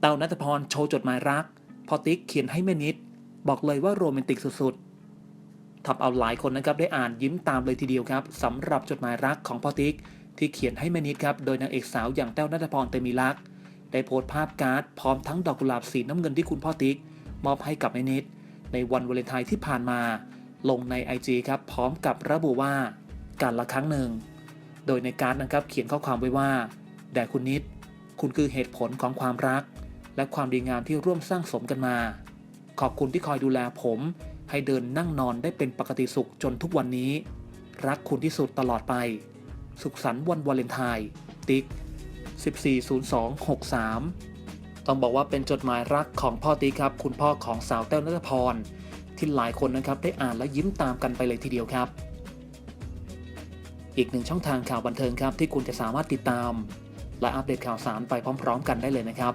เต้านัทพรโชว์จดหมายรัก พอติ๊กเขียนให้แม่นิด บอกเลยว่าโรแมนติกสุดๆทำเอาหลายคนนะครับได้อ่านยิ้มตามเลยทีเดียวครับสำหรับจดหมายรักของพ่อติ๊กที่เขียนให้แม่นิดครับโดยนางเอกสาวอย่างแต้วนัทพรเตมีรักได้โพสต์ภาพการ์ดพร้อมทั้งดอกกุหลาบสีน้ำเงินที่คุณพ่อติ๊ก มอบให้กับแม่นิด ในวันวาเลนไทน์ที่ผ่านมา ลงใน IG ครับพร้อมกับระบุว่าการละครั้งหนึ่ง โดยในการ์ดนะครับเขียนข้อความไว้ว่าแด่คุณนิด คุณคือเหตุผลของความรัก และความดีงามที่ร่วมสร้างสมกันมา ขอบคุณที่คอยดูแลผม ให้เดินนั่งนอนได้เป็นปกติสุขจนทุกวันนี้ รักคุณที่สุดตลอดไป สุขสันต์วันวาเลนไทน์ติ๊ก 140263 ต้องบอกว่าเป็นจดหมายรักของพ่อติ๊กครับ คุณพ่อของสาวแต้วนัทพร ที่หลายคนนะครับได้อ่านและยิ้มตามกันไปเลยทีเดียวครับ อีกหนึ่งช่องทางข่าวบันเทิงครับที่คุณจะสามารถติดตาม และอัปเดตข่าวสารไปพร้อม ๆ กันได้เลยนะครับ